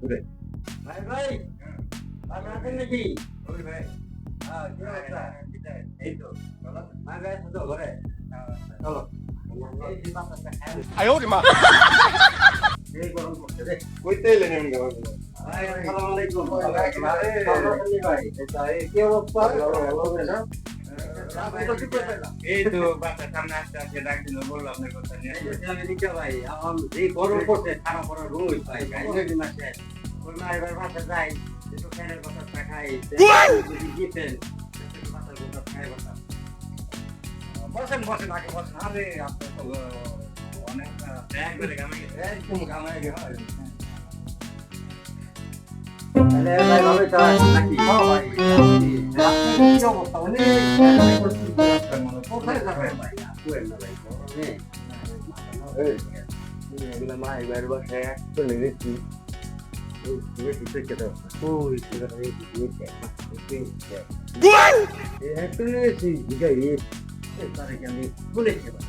ঘুরে ভাই ভাই ভালো আছেন নাকি? ওই ভাই। হ্যাঁ কি অবস্থা? হ্যাঁ, এই তো। হ্যাঁ, হ্যাঁ। চলো ভাই ভাই শুধু ঘরে? চলো। আয়ো রে মা। এই গরম করতে রে। কইতে এলেন এমন গরম আসসালামু আলাইকুম। ভাই ভাই কি অবস্থা? ভালো আছেন না এই তো বাসার সামনে আসতে আসতে ডাক দিল বলল আপনার কথা নিয়ে। এই ভাই এখন যে গরম করছে সারা পড়া রোদ ভাই মা এবার বাসা যাই একটু ফ্যানের কথা খাই যদি গিয়েছেন একটু কথা খাই বাসা বসেন বসেন আগে বসেন। আরে আপনার তো অনেক ব্যাগ করে গামে গেছে। একদম গামায় গে হয় তাহলে ভাই চাই নাকি? হ্যাঁ ভাই। আপনি কি অবস্থা মানে কোথায় যাবেন ভাই কোয়েন না ভাই গরমে এগুলো মা এবার বাসায় একটু লেগেছি একটু লেগেছি জিগাই তারে আমি বলে খেবা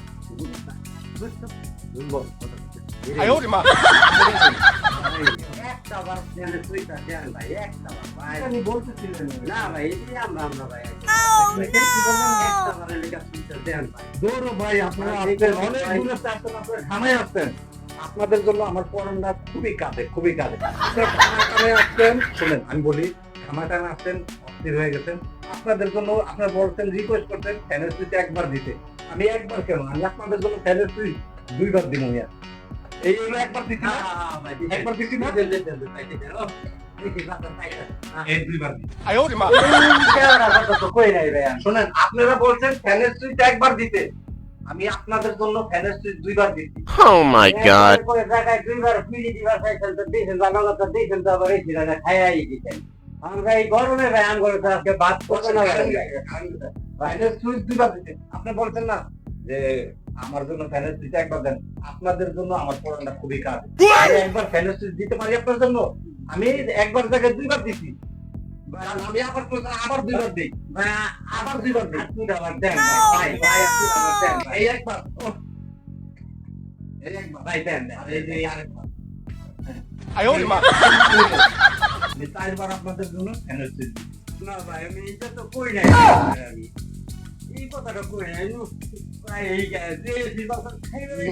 哎呦我的妈！ একটা বার ছেলে তুইটা দেন ভাই একটা বার ভাই। আপনি বলতেছিলেন না ভাই এই আমরা আমরা ভাই একটা বারের লেখা তুইটা দেন ভাই। দৌড়ো ভাই আপনারা আসছেন অনেক দূরে আসছেন আপনারা খানায় আসছেন। আপনাদের জন্য আমার পড়ানটা খুবই কাঁদে খুবই কাঁদে। আপনারা আসছেন শুনেন আমি বলি খানা টানে আসছেন অস্থির হয়ে গেছেন। আপনাদের জন্য আপনারা বলছেন রিকোয়েস্ট করতেন ফ্যানের একবার দিতে। আমি একবার কেন? আমি আপনাদের জন্য ফ্যানের দুইবার দিব মিয়া। এইগুলো একবার দিছি না একবার দিছি না আপনারা বলছেন ফ্যানের সুইচ একবার দিতে আমি আপনাদের জন্য ফ্যানের সুইচ দুইবার দিচ্ছি ও দুইবার ফ্রি দিবার সাইকেল তো দিয়েছেন জায়গা আমরা এই গরমে ব্যায়াম করে আজকে বাদ করবে না ফ্যানের সুইচ দুইবার দিতে আপনি বলছেন না যে আমার জন্য ফ্যানের সুইচ একবার দেন। আপনাদের জন্য আমার পড়াটা খুবই কাজ। একবার ফ্যানের সুইচ দিতে পারি আপনার জন্য? আমি একবার জায়গায় দুইবার দিছি। আমি এই এটা তো কই নাই। কথাটা কই নাই নু ভাই এই যে যে বাবা খাইবে